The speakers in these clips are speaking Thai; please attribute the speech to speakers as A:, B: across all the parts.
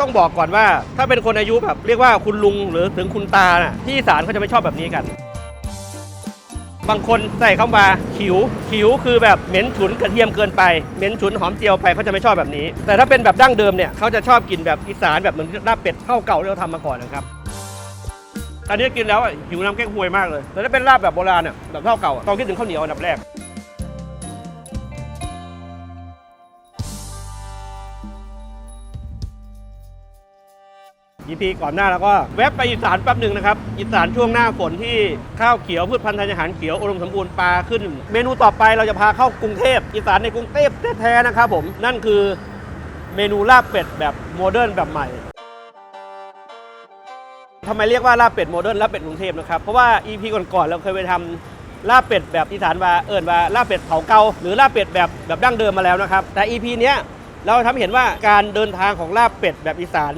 A: ต้องบอกก่อนว่า ถ้าเป็นคนอายุแบบเรียกว่าคุณลุงหรือถึงคุณตาน่ะที่อีสานเขาจะไม่ชอบแบบนี้กัน บางคนใส่เข้ามาขิวขิวคือแบบเหม็นฉุนกระเทียมเกินไปเหม็นฉุนหอมเจียวไปเขาจะไม่ชอบแบบนี้ แต่ถ้าเป็นแบบดั้งเดิมเนี่ยเขาจะชอบกินแบบอีสานแบบเหมือนลาบเป็ดข้าวเก่าที่เราทำมาก่อนนะครับตอนนี้กินแล้วอะหิวน้ำแกงฮวยมากเลยแต่ถ้าเป็นลาบแบบโบราณเนี่ยแบบข้าวเก่าต้องคิดถึงข้าวเหนียวอันดับแรก อีพีก่อนหน้าแล้วก็แวะไปอีสานแป๊บหนึ่งนะครับ อีสานช่วงหน้าฝนที่ข้าวเขียวพืชพันธุ์ธัญญาหารเขียวอุดมสมบูรณ์ปลาขึ้น เมนูต่อไปเราจะพาเข้ากรุงเทพอีสานในกรุงเทพแท้ๆนะครับผมนั่นคือเมนูลาบเป็ดแบบโมเดิร์นแบบใหม่ทำไมเรียกว่าลาบเป็ดโมเดิร์นลาบเป็ดกรุงเทพนะครับเพราะว่า EP ก่อนๆเราเคยไปทำลาบเป็ดแบบอีสานว่าเอิญว่าลาบเป็ดเผาเกาหรือลาบเป็ดแบบแบบดั้งเดิมมาแล้วนะครับแต่ EP เนี้ยเราทำให้เห็นว่าการเดินทางของลาบเป็ดแบบอีสาน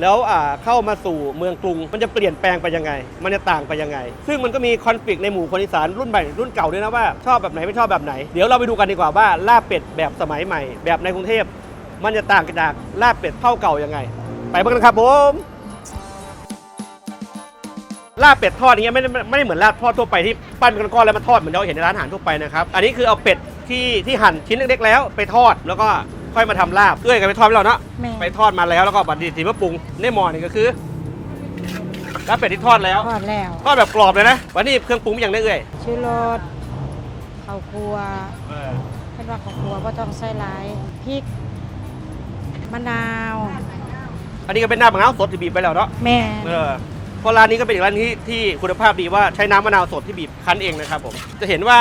A: แล้วเข้ามาสู่เมืองกรุง มันจะเปลี่ยนแปลงไปยังไง มันจะต่างไปยังไง ซึ่งมันก็มีคอน FLICT ในหมู่คนอีสานรุ่นใหม่รุ่นเก่าด้วยนะว่าชอบแบบไหนไม่ชอบแบบไหน เดี๋ยวเราไปดูกันดีกว่าว่าลาบเป็ดแบบสมัยใหม่ แบบในกรุงเทพมันจะต่างกันจากลาบเป็ดเท่าเก่ายังไง ไปเบิ่งกันครับผมลาบเป็ดทอดอย่างเงี้ยไม่ได้ไม่ได้เหมือนลาบทอดทั่วไปที่ปั้นเป็นก้อนแล้วมาทอดเหมือนเราเห็นในร้านอาหารทั่วไปนะครับ อันนี้คือเอาเป็ดที่ที่หั่นชิ้นเล็กๆแล้วไปทอดแล้วก็ ค่อยมาทำลาบเอื้อยกันไปทอดไปแล้วเนาะ
B: แม่
A: ไปทอดมาแล้วแล้วก็บัดดีทีมาปรุงในหม้อนี่ก็คือลาบเป็ดที่ทอดแล้ว
B: ทอดแล้ว
A: ทอดแบบกรอบเลยนะวันนี้เครื่องปรุงมีอย่างได้เอ่ย
B: ชูรสข้าวคั่วเป็นว่าข้าวคั่วบ่ต้องใส่หลายพริกมะนาว
A: อันนี้ก็เป็นน้ำมะนาวสดที่บีบไปแล้วเนาะ
B: แม่
A: เออเพราะร้านนี้ก็เป็นอีกร้านที่ที่คุณภาพดีว่าใช้น้ำมะนาวสดที่บีบคั้นเองนะครับผมจะเห็นว่า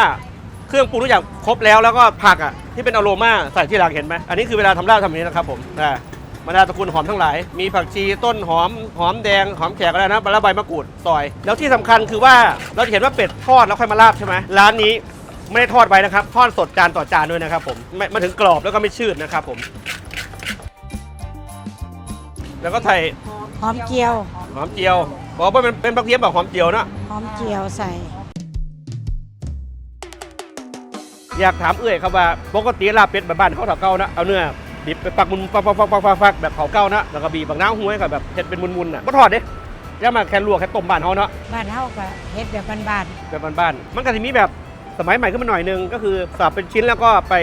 A: เครื่องปรุงทุกอย่างครบแล้วแล้วก็ผักอะที่เป็นอโรมาใส่ที่หลังเห็นไหมอันนี้คือเวลาทำลาบทำแบบนี้นะครับผมอ่ามะนาวตระกูลหอมทั้งหลาย มีผักชีต้นหอม หอมแดง หอมแขกอะไรนะแล้วใบมะกรูดซอย แล้วที่สำคัญคือว่าเราจะเห็นว่าเป็ดทอดแล้วค่อยมาลาบใช่ไหมร้านนี้ไม่ได้ทอดไว้นะครับ ทอดสดจานต่อจานด้วยนะครับผมไม่มาถึงกรอบแล้วก็ไม่ชืดนะครับผม แล้วก็ไทย
B: หอมเจียว
A: หอมเจียวบอกว่าเป็นเป็นผักเทียมแบบหอมเจียวนะ
B: หอมเจียวใส่
A: อยากถามเอื้อยครับว่าปกติลาบเป็ดแบบบ้านเขาเถาเก้านะเอาเนื้อดิบไปปักมุนปักปักปักปักปักปักแบบเผาเก้านะแล้วก็บีบบางน้ำห้วยกับแบบเห็ดเป็นมุนๆน่ะก็ทอดเด้ย่ามาแค่ลวกแค่ต้มบ้านเขาเนาะ
B: บ้านเฮาก็เฮ็ดแบบบ้าน
A: แบบบ้านๆมันก็จะมีแบบสมัยใหม่ขึ้นมาหน่อยนึงก็คือสับเป็นชิ้นแล้วก็ไป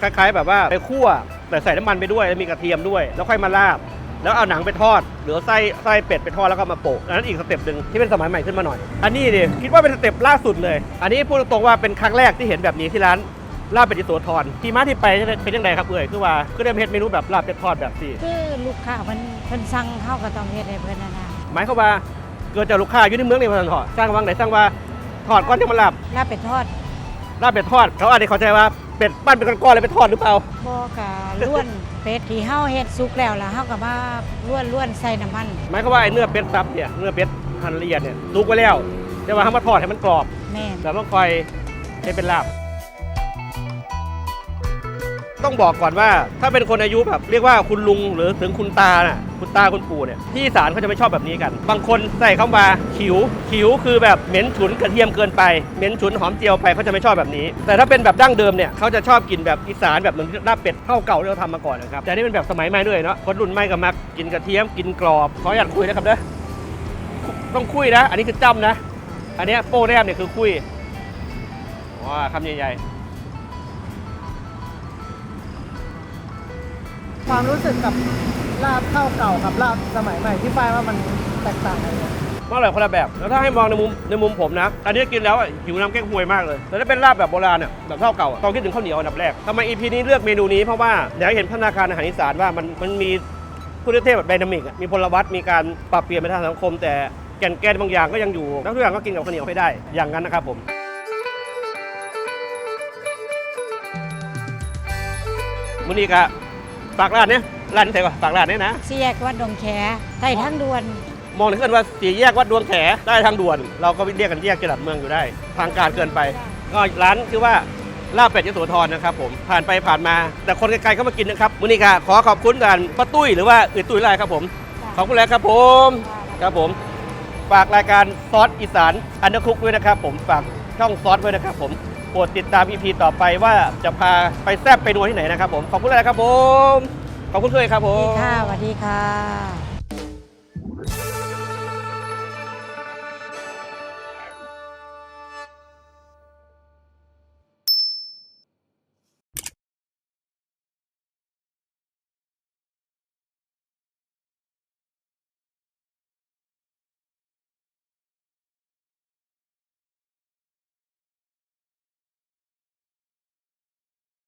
A: คล้ายๆ แบบว่าไปคั่วแต่ใส่น้ำมันไปด้วยแล้วมีกระเทียมด้วย แล้วค่อยมาลาบ แล้วเอาหนังไปทอด หรือเอาไส้ไส้เป็ดไปทอดแล้วก็มาโปะอันนั้นอีกสเต็ปหนึ่งที่เป็นสมัยใหม่ขึ้นมาหน่อย อันนี้ดิคิดว่าเป็นสเต็ปล่าสุดเลย อันนี้พูดตรงๆว่าเป็นครั้งแรกที่เห็นแบบนี้ที่ร้านลาบเป็ดอิโสธรที่มาที่ไปเป็นยังไงครับเอ่ยคือว่าคือได้เฮ็ดเมนูแบบลาบเป็ดทอดแบบที่
B: ๆคือลูกค้าเพิ่นเพิ่นสั่งเฮาก็ต้องเฮ็ดให้เพิ่นนั่นน่ะ
A: หมายความว่าเกิดจากลูกค้าอยู่ในเมืองนี่มาทอดสร้างวังไหนสร้างว่าทอดก้อนจะมาลาบ
B: ลาบเป็ดทอด
A: ลาบเป็ดทอดเขาอาจจะเข้าใจว่า เป็ดปั้นเป็นก้อนๆเลยไปทอดหรือเปล่า
B: บ่กะล้วนเป็ดที่เฮาเฮ็ดสุกแล้วล่ะเฮาก็มาล้วนๆใส่น้ำมัน
A: หมายความว่าไอ้เนื้อเป็ดซับเนี่ยเนื้อเป็ดหั่นละเอียดเนี่ยสุกไว้แล้วแต่ว่าเขามาทอดให้มันกรอบ
B: แม่น
A: แล้วต้องคอยให้เป็นลาบ ต้องบอกก่อนว่าถ้าเป็นคนอายุแบบเรียกว่าคุณลุงหรือถึงคุณตาน่ะ คุณตาคุณปู่เนี่ยที่สานเขาจะไม่ชอบแบบนี้กัน บางคนใส่เข้ามาขิวขิวคือแบบเหม็นฉุนกระเทียมเกินไปเหม็นฉุนหอมเจียวไปเขาจะไม่ชอบแบบนี้ แต่ถ้าเป็นแบบดั้งเดิมเนี่ยเขาจะชอบกินแบบอีสานแบบเหมือนลาบเป็ดข้าวเก่าที่เราทำมาก่อนนะครับแต่นี่เป็นแบบสมัยใหม่ด้วยเนาะคนรุ่นใหม่ก็มักกินกระเทียมกินกรอบขออยากคุยนะครับเด้อต้องคุยนะ อันนี้คือจ้ำนะ อันเนี้ยโป้แนบเนี่ยคือคุยว้าคำใหญ่ๆ
C: ความรู้สึกกับ ลาบข้าวเก่ากับลาบสมัยใหม่ที่ป้ายว่ามันแตกต่างกันยังไง
A: มันอร่อยคนละแบบ แล้วถ้าให้มองในมุมในมุมผมนะ อันนี้กินแล้วอะหิวน้ำแก้งหวยมากเลย แต่ถ้าเป็นลาบแบบโบราณเนี่ยแบบข้าวเก่าอะต้องคิดถึงข้าวเหนียวอันดับแรกทำไมอีพีนี้เลือกเมนูนี้เพราะว่าอยากให้เห็นพัฒนาการอาหารอีสานว่ามันมันมีคุณเทพแบบไดนามิกอะมีพลวัตมีการปรับเปลี่ยนไปทางสังคม แต่แก่นแกนบางอย่างก็ยังอยู่แล้วทุกอย่างก็กินกับข้าวเหนียวให้ได้ อย่างนั้นนะครับผมมื้อนี้ก็ฝากร้านเนี่ย ร้านนี้ใส่ก่อนฝากร้านเนี่ยนะ
B: สี่แยกวัดดงแขใต้ทางด่วน
A: มองถึงกันว่าสี่แยกวัดดวงแขได้ทางด่วน เราก็เรียกกันแยกจรัสเมืองอยู่ได้ ทางการเกินไป ก็ร้านคือว่าลาบเป็ดยโสธรนะครับผมผ่านไปผ่านมา แต่คนไกลๆก็มากินนะครับมื้อนี้ค่ะขอขอบคุณกันป้าตุ้ยหรือว่าอืดตุ้ยไรครับผม ขอบคุณแล้วครับผมครับผม ฝากรายการซอสอีสานอันเดอร์คุกด้วยนะครับ ผมฝากช่องซอสด้วยนะครับ ผมโปรดติดตาม EP ต่อไปว่าจะพาไปแซบไปนัวที่ไหนนะครับ ผมขอบคุณเลยนะครับผม ขอบคุณเคยครับผ
B: ดี
A: ม
B: ค่ะสวัสดีค่ะ